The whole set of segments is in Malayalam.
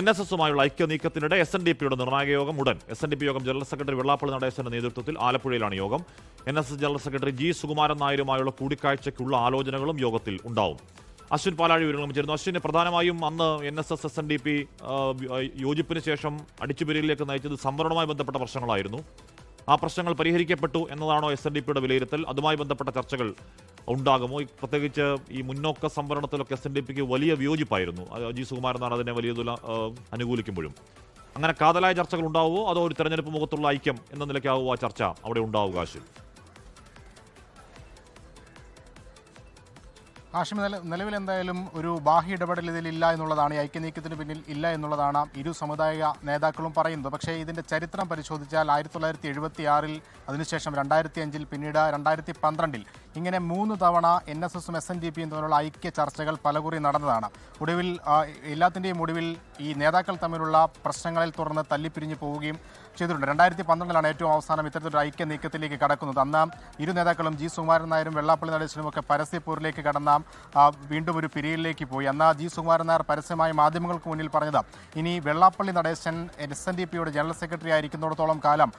എൻ എസ് എസുമായുള്ള ഐക്യ നീക്കത്തിനിടെ എസ് എൻ ഡി പിയുടെ നിർണായക യോഗം ഉടൻ. എസ് എൻ ഡി പി യോഗം ജനറൽ സെക്രട്ടറി വെള്ളാപ്പള്ളി നടേശന്റെ നേതൃത്വത്തിൽ ആലപ്പുഴയിലാണ് യോഗം. N S S general secretary G Sukumaran നായരുമായുള്ള കൂടിക്കാഴ്ചയ്ക്കുള്ള ആലോചനകളും യോഗത്തിൽ ഉണ്ടാവും. അശ്വിൻ പാലാഴി വിവരങ്ങളും ചേരുന്നു അശ്വിന് പ്രധാനമായും അന്ന് N S S S N D P യോജിപ്പിന് ശേഷം അടിച്ചുപിരിയിലേക്ക് നയിച്ചത് സംവരണവുമായി ബന്ധപ്പെട്ട പ്രശ്നങ്ങളായിരുന്നു. ആ പ്രശ്നങ്ങൾ പരിഹരിക്കപ്പെട്ടു എന്നതാണോ എസ് എൻ ഡി പിയുടെ വിലയിരുത്തൽ? അതുമായി ബന്ധപ്പെട്ട ചർച്ചകൾ ഉണ്ടാകുമോ? പ്രത്യേകിച്ച് ഈ മുന്നോക്ക സംവരണത്തിലൊക്കെ എസ് എൻ ഡി പിക്ക് വലിയ വിയോജിപ്പായിരുന്നു. അജി സുകുമാരൻ എന്നാണ് അതിനെ വലിയ തുല അനുകൂലിക്കുമ്പോഴും. അങ്ങനെ കാതലായ ചർച്ചകൾ ഉണ്ടാവുമോ? അതോ ഒരു തെരഞ്ഞെടുപ്പ് മുഖത്തുള്ള ഐക്യം എന്ന നിലയ്ക്കാവുമോ ആ ചർച്ച അവിടെ ഉണ്ടാവുക അശ്വിൻ നില നിലവിൽ എന്തായാലും ഒരു ബാഹ്യ ഇടപെടൽ ഇതിലില്ല എന്നുള്ളതാണ്. ഐക്യനീക്കത്തിന് പിന്നിൽ ഇല്ല എന്നുള്ളതാണ് ഇരു സമുദായ നേതാക്കളും പറയുന്നത്. പക്ഷേ ഇതിന്റെ ചരിത്രം പരിശോധിച്ചാൽ ആയിരത്തി തൊള്ളായിരത്തി എഴുപത്തി ആറിൽ അതിനുശേഷം രണ്ടായിരത്തി അഞ്ചിൽ പിന്നീട് രണ്ടായിരത്തി പന്ത്രണ്ടിൽ ഇങ്ങനെ മൂന്ന് തവണ എൻ എസ് എസും എസ് എൻ ഡി പിയും തമ്മിലുള്ള ഐക്യ ചർച്ചകൾ പലകുറി നടന്നതാണ്. ഒടുവിൽ എല്ലാത്തിന്റെയും ഒടുവിൽ ഈ നേതാക്കൾ തമ്മിലുള്ള പ്രശ്നങ്ങളിൽ തുടർന്ന് തല്ലിപ്പിരിഞ്ഞു പോവുകയും ചെയ്തിട്ടുണ്ട്. രണ്ടായിരത്തി പന്ത്രണ്ടിലാണ് ഏറ്റവും അവസാനം ഇത്തരത്തിലൊരു ഐക്യ നീക്കത്തിലേക്ക് കടക്കുന്നത്. അന്ന് ഇരു നേതാക്കളും ജി സുകുമാരൻ നായരും വെള്ളാപ്പള്ളി നടേശനും ഒക്കെ പരസ്യപ്പോരിലേക്ക് കടന്ന ആ, വീണ്ടും ഒരു പിരിയിലേക്ക് പോയി. അന്ന് ജി സുകുമാരൻ നായർ പരസ്യമായി മാധ്യമങ്ങൾക്ക് മുന്നിൽ പറഞ്ഞത് ഇനി Vellappally Natesan S N D പിയുടെ ജനറൽ സെക്രട്ടറി ആയിരിക്കുന്നിടത്തോളം കാലം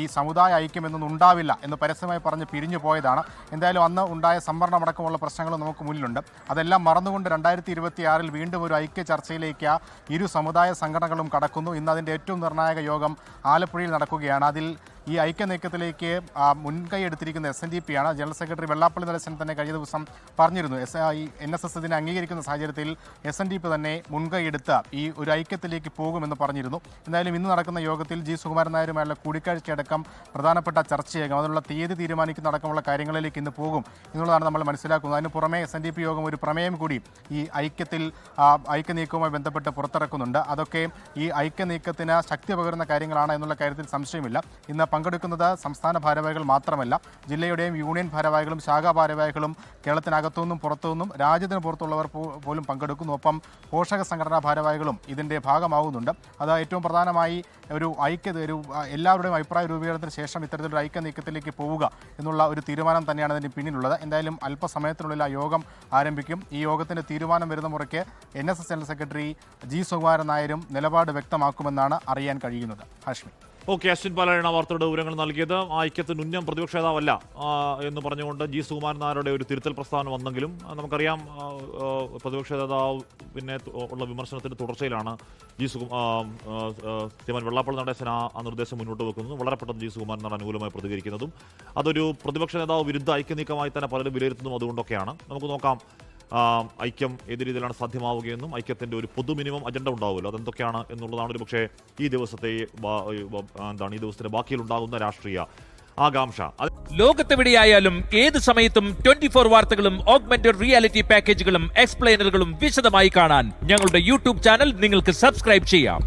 ഈ സമുദായ ഐക്യം എന്നൊന്നും ഉണ്ടാവില്ല എന്ന് പരസ്യമായി പറഞ്ഞ് പിരിഞ്ഞു പോയതാണ്. എന്തായാലും അന്ന് ഉണ്ടായ സംവരണമടക്കമുള്ള പ്രശ്നങ്ങൾ നമുക്ക് മുന്നിലുണ്ട്. അതെല്ലാം മറന്നുകൊണ്ട് രണ്ടായിരത്തി ഇരുപത്തി വീണ്ടും ഒരു ഐക്യ ചർച്ചയിലേക്ക് ഇരു സമുദായ സംഘടനകളും കടക്കുന്നു. ഇന്ന് അതിന്റെ ഏറ്റവും നിർണായക യോഗം ആലപ്പുഴയിൽ നടക്കുകയാണ്. അതിൽ ഈ ഐക്യ നീക്കത്തിലേക്ക് മുൻകൈ എടുത്തിരിക്കുന്ന എസ് എൻ ഡി പി ആണ്. ജനറൽ സെക്രട്ടറി വെള്ളാപ്പള്ളി നടേശൻ തന്നെ കഴിഞ്ഞ ദിവസം പറഞ്ഞിരുന്നു. എസ് ഈ എൻ എസ് എസ് ഇതിനെ അംഗീകരിക്കുന്ന സാഹചര്യത്തിൽ എസ് എൻ ഡി പി തന്നെ മുൻകൈ എടുത്ത് ഈ ഒരു ഐക്യത്തിലേക്ക് പോകുമെന്ന് പറഞ്ഞിരുന്നു. എന്തായാലും ഇന്ന് നടക്കുന്ന യോഗത്തിൽ ജി. സുകുമാരൻ നായരുമായുള്ള കൂടിക്കാഴ്ചയടക്കം പ്രധാനപ്പെട്ട ചർച്ചയാകും അതിനുള്ള തീയതി തീരുമാനിക്കുന്ന അടക്കമുള്ള കാര്യങ്ങളിലേക്ക് ഇന്ന് പോകും എന്നുള്ളതാണ് നമ്മൾ മനസ്സിലാക്കുന്നത്. അതിന് പുറമെ എസ് എൻ ഡി പി യോഗം ഒരു പ്രമേയം കൂടി ഈ ഐക്യത്തിൽ ഐക്യനീക്കവുമായി ഐക്യ നീക്കവുമായി ബന്ധപ്പെട്ട് പുറത്തിറക്കുന്നുണ്ട്. അതൊക്കെ ഈ ഐക്യ നീക്കത്തിന് ശക്തി പകരുന്ന കാര്യങ്ങളാണ് എന്നുള്ള കാര്യത്തിൽ സംശയമില്ല. ഇന്ന് പങ്കെടുക്കുന്നത് സംസ്ഥാന ഭാരവാഹികൾ മാത്രമല്ല ജില്ലയുടെയും യൂണിയൻ ഭാരവാഹികളും ശാഖാ ഭാരവാഹികളും കേരളത്തിനകത്തു നിന്നും പുറത്തു നിന്നും രാജ്യത്തിന് പുറത്തുള്ളവർ പോലും പങ്കെടുക്കുന്നു. ഒപ്പം പോഷക സംഘടനാ ഭാരവാഹികളും ഇതിന്റെ ഭാഗമാകുന്നുണ്ട് അത് ഏറ്റവും പ്രധാനമായി ഒരു ഐക്യത ഒരു എല്ലാവരുടെയും അഭിപ്രായ രൂപീകരണത്തിന് ശേഷം ഇത്തരത്തിലൊരു ഐക്യ നീക്കത്തിലേക്ക് പോവുക എന്നുള്ള ഒരു തീരുമാനം തന്നെയാണ് ഇതിന് പിന്നിലുള്ളത്. എന്തായാലും അല്പസമയത്തിനുള്ളിൽ ആ യോഗം ആരംഭിക്കും. ഈ യോഗത്തിന്റെ തീരുമാനം വരുന്ന മുറയ്ക്ക് N S S general secretary G Sukumaran നായരും നിലപാട് വ്യക്തമാക്കുമെന്നാണ് അറിയാൻ കഴിയുന്നത്. ഹാഷ്മി. ഓക്കെ അശ്വിൻ പാലായാണ് വാർത്തയുടെ വിവരങ്ങൾ നൽകിയത്. ഐക്യത്തിന് ഉന്നം പ്രതിപക്ഷ നേതാവല്ല എന്ന് പറഞ്ഞുകൊണ്ട് ജി സുകുമാരൻ നായരുടെ ഒരു തിരുത്തൽ പ്രസ്താവന വന്നെങ്കിലും നമുക്കറിയാം പ്രതിപക്ഷ നേതാവ് പിന്നെ ഉള്ള വിമർശനത്തിന്റെ തുടർച്ചയിലാണ് ജി സുകുമാർ ശ്രീമാൻ വെള്ളാപ്പള്ളി നടേശൻ ആ നിർദ്ദേശം മുന്നോട്ട് വെക്കുന്നതും. വളരെ പെട്ടെന്ന് ജി സുകുമാരൻ നായർ അനുകൂലമായി പ്രതികരിക്കുന്നതും അതൊരു പ്രതിപക്ഷ നേതാവ് വിരുദ്ധ ഐക്യനീക്കമായി തന്നെ പലരും വിലയിരുത്തുന്നതും അതുകൊണ്ടൊക്കെയാണ്. നമുക്ക് നോക്കാം ഐക്യം ഏത് രീതിയിലാണ് സാധ്യമാവുകയെന്നും ഐക്യത്തിന്റെ ഒരു പൊതു മിനിമം അജണ്ട ഉണ്ടാവുമല്ലോ. അതെന്തൊക്കെയാണ് എന്നുള്ളതാണ് ഒരു പക്ഷേ ഈ ദിവസത്തെ എന്താണ് ഈ ദിവസത്തിന്റെ ബാക്കിയിലുണ്ടാകുന്ന രാഷ്ട്രീയ ആകാംക്ഷ. ലോകത്തെവിടെയായാലും ഏത് സമയത്തും ട്വന്റി ഫോർ വാർത്തകളും ഓഗ്മെന്റഡ് റിയാലിറ്റി പാക്കേജുകളും എക്സ്പ്ലെയിനറുകളും വിശദമായി കാണാൻ ഞങ്ങളുടെ യൂട്യൂബ് ചാനൽ നിങ്ങൾക്ക് സബ്സ്ക്രൈബ് ചെയ്യാം.